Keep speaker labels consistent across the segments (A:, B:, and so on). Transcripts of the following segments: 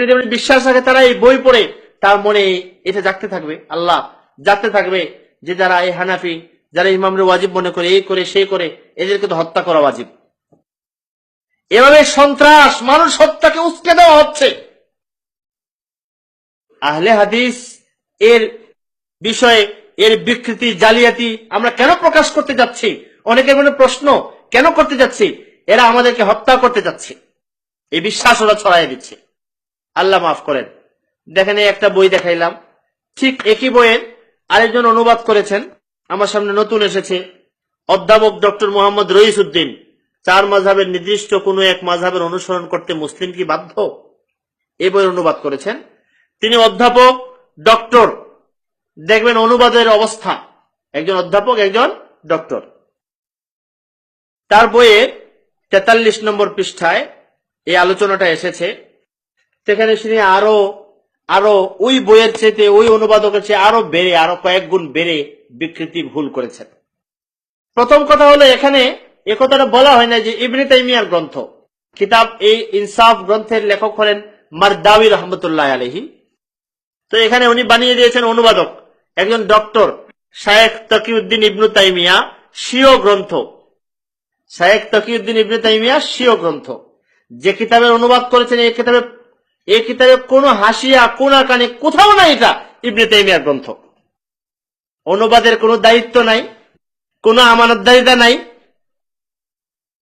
A: যদি আপনি বিশ্বাস রাখে তারা এই বই পড়ে, তার মনে এটা জাগতে থাকবে, আল্লাহ জাগতে থাকবে যে যারা এই হানাফি, যারা ইমামরে ওয়াজিব মনে করে, এই করে, সেই করে, এদেরকে তো হত্যা করা ওয়াজিব। এভাবে সন্ত্রাস, মানুষ হত্যাকে উস্কে দেওয়া হচ্ছে। আহলে হাদিস, এর বিষয়ে, এর বিকৃতি, জালিয়াতি আমরা কেন প্রকাশ করতে যাচ্ছি? অনেকের মনে প্রশ্ন, কেন করতে যাচ্ছি? এরা আমাদেরকে হত্যা করতে যাচ্ছে। এই বিশ্বাস ওরা ছড়াই দিচ্ছে। আল্লাহ মাফ করেন। দেখেন এই একটা বই দেখাইলাম। ঠিক একই বইয়ের আরেকজন অনুবাদ করেছেন। আমার সামনে নতুন এসেছে। অধ্যাপক ডক্টর মোহাম্মদ রইস উদ্দিন চার মাঝহের নির্দিষ্ট কোনো এক মাঝহের অনুসরণ করতে মুসলিম কি বাধ্য? এই বইয়ের অনুবাদ করেছেন। তিনি অধ্যাপক ডক্টর। দেখবেন অনুবাদের অবস্থা। একজন অধ্যাপক, একজন ডক্টর। তার বইয়ে তেতাল্লিশ নম্বর পৃষ্ঠায় এই আলোচনাটা এসেছে। সেখানে তিনি আরও আরও ওই বইয়ের চেয়ে ওই অনুবাদকের চেয়ে আরও বেড়ে, আরও কয়েক গুণ বেড়ে বিকৃতি ভুল করেছেন। প্রথম কথা হলো এখানে এ কথাটা বলা হয় না যে ইবনে তাইমিয়ার গ্রন্থ। কিতাব এই ইনসাফ গ্রন্থের লেখক হলেন মারদাবি রহমতুল্লাহ আলহী তো এখানে উনি বানিয়ে দিয়েছেন অনুবাদক, একজন ডক্টর, শায়েখ তকিউদ্দিন ইবনু তাইমিয়া সিও গ্রন্থ। শায়েখ তকিউদ্দিন ইবনু তাইমিয়া সিও গ্রন্থ। যে কিতাবের অনুবাদ করেছেন, এই কিতাবে এই কিতাবে কোনো হাসিয়া, কোনা কানে কোথাও নাই এটা ইবনে তাইমিয়ার গ্রন্থ। অনুবাদের কোনো দায়িত্ব নাই, কোনো আমানতদারিতা নাই।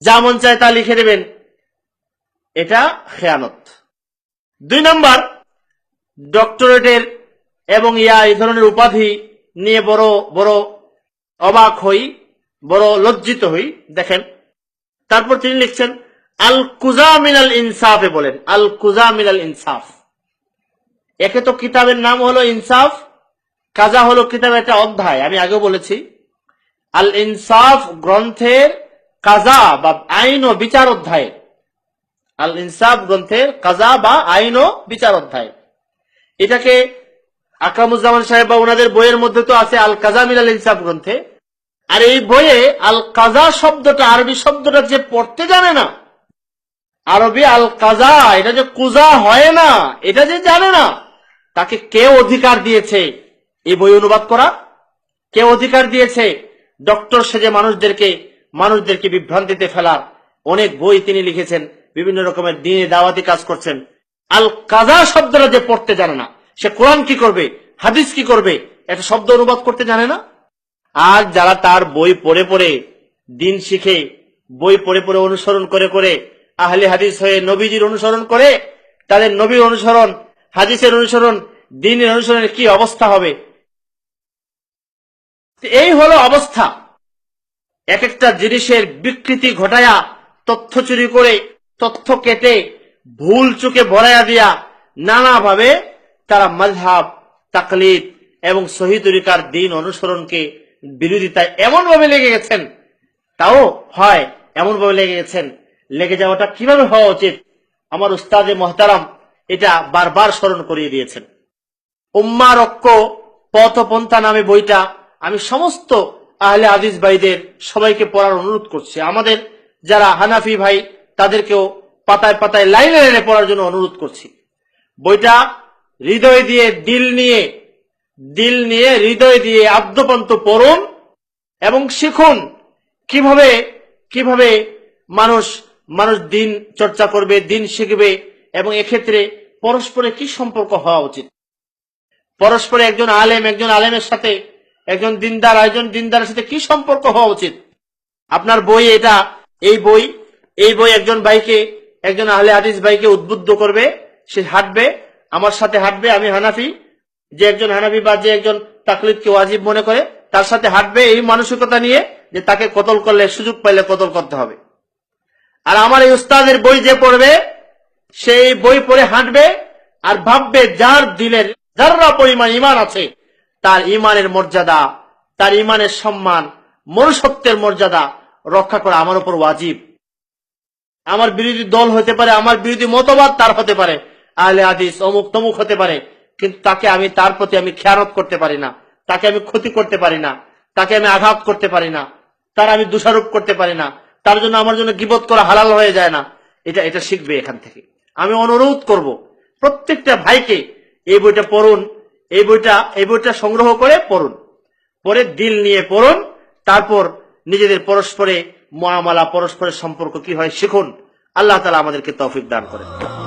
A: যা মন চায় তা লিখে দেবেন এটা খেয়ানত। দুই নম্বর, ডক্টরেটের এবং ইয়া এই ধরনের উপাধি নিয়ে বড় বড় অবাক হই, বড় লজ্জিত হই। দেখেন, তারপর তিনি লিখছেন আল কুজা মিনাল ইনসাফে বলেন আল কুজা মিনাল ইনসাফ। একে তো কিতাবের নাম হলো ইনসাফ, কাজা হলো কিতাবের একটা অধ্যায়। আমি আগেও বলেছি আল ইনসাফ গ্রন্থের কাজা বা আইন ও বিচার অধ্যায় আল ইনসাফ গ্রন্থের কাজা বা আইন ও বিচার অধ্যায় এটাকে আকরামুজ্জামান সাহেব বা ওনাদের বইয়ের মধ্যে তো আছে আল কাজা মিলাল ইনসাফ গ্রন্থে। আর এই বইয়ে আল কাজা শব্দটা, আরবি শব্দটা যে পড়তে জানে না আরবি আল কাজা এটা যে কুজা হয় না, এটা যে জানে না, তাকে কে অধিকার দিয়েছে? এই বই অনুবাদ করা। কে অধিকার দিয়েছে? ডক্টর সেজে মানুষদেরকে মানুষদেরকে বিভ্রান্তিতে ফেলার অনেক বই তিনি লিখেছেন, বিভিন্ন রকমের দিনে দাওয়াতি কাজ করছেন। আল কাজা শব্দটা যে পড়তে জানে না, সে কোরআন কি করবে, হাদিস কি করবে একটা শব্দ অনুবাদ করতে জানে না। আর যারা তার বই পড়ে পড়ে, দিন শিখে, বই পড়ে পড়ে অনুসরণ করে করে আহলে হাদিস হয়ে নবীজির অনুসরণ করে, তাদের নবীর অনুসরণ, হাদিসের অনুসরণ, দিনের অনুসরণের কি অবস্থা হবে? এই হলো অবস্থা। এক একটা জিনিসের বিকৃতি ঘটায়া, তথ্য চুরি করে, তথ্য কেটে, ভুল চুকে ভরাইয়া দিয়া নানাভাবে তারা মজহাব তাকলিদ এবং সহি তরিকার দিন অনুসরণকে বিরোধিতায় এমন ভাবে লেগে গেছেন, তাও হয় এমন ভাবে লেগে গেছেন লেগে যাওয়াটা কীভাবে হওয়া উচিত? আমার উস্তাদে মহতারাম এটা বারবার স্মরণ করিয়ে দিয়েছেন। উম্মা রক্ষ পথ পন্থা নামে বইটা আমি সমস্ত আহলে আদিস ভাইদের সবাইকে পড়ার অনুরোধ করছি। আমাদের যারা হানাফি ভাই, তাদেরকেও পাতায় পাতায় লাইনে লাইনে পড়ার জন্য অনুরোধ করছি। বইটা হৃদয় দিয়ে দিল নিয়ে দিল নিয়ে হৃদয় দিয়ে আদ্যপন্ত পড়ুন এবং শিখুন কীভাবে কীভাবে মানুষ মানুষ দিন চর্চা করবে, দিন শিখবে, এবং এক্ষেত্রে পরস্পরে কি সম্পর্ক হওয়া উচিত? পরস্পরে একজন আলেম, একজন আলেমের সাথে, একজন দিনদার একজন দিনদারের সাথে কি সম্পর্ক হওয়া উচিত? আপনার বই এটা, এই বই এই বই একজন ভাইকে, একজন আহলে হাদিস ভাইকে উদ্বুদ্ধ করবে, সে হাঁটবে, আমার সাথে হাঁটবে, আমি হানাফি, যে একজন হানাফি বা যে একজন তাকলিদকে ওয়াজিব মনে করে, তার সাথে হাঁটবে এই মানসিকতা নিয়ে, যে তাকে কতল করলে, সুযোগ পাইলে কতল করতে হবে। আর আমার এই উস্তাদের বই যে পড়বে, সেই বই পড়ে হাঁটবে আর ভাববে, যার দিলের যারা পরিমাণ ইমান আছে, তার ইমানের মর্যাদা, তার ইমানের সম্মান, মনুষ্যত্বের মর্যাদা রক্ষা করা আমার উপর ওয়াজিব। আমার বিরোধী দল হতে পারে, আমার বিরোধী মতবাদ তার হতে পারে, আহলে হাদিস অমুক তমুক হতে পারে, কিন্তু তাকে আমি, তার প্রতি আমি খেয়ানত করতে পারি না, তাকে আমি ক্ষতি করতে পারি না, তাকে আমি আঘাত করতে পারি না, তার আমি দোষারোপ করতে পারি না তার জন্য আমার জন্য গিবত করা হালাল হয়ে যায় না। এটা এটা শিখবে এখান থেকে। আমি অনুরোধ করব, প্রত্যেকটা ভাইকে এই বইটা পড়ুন, এই বইটা এই বইটা সংগ্রহ করে পড়ুন। পরে দিল নিয়ে পড়ুন, তারপর নিজেদের পরস্পরে মহামালা, পরস্পরের সম্পর্ক কি হয় শিখুন। আল্লাহ তালা আমাদেরকে তৌফিক দান করেন।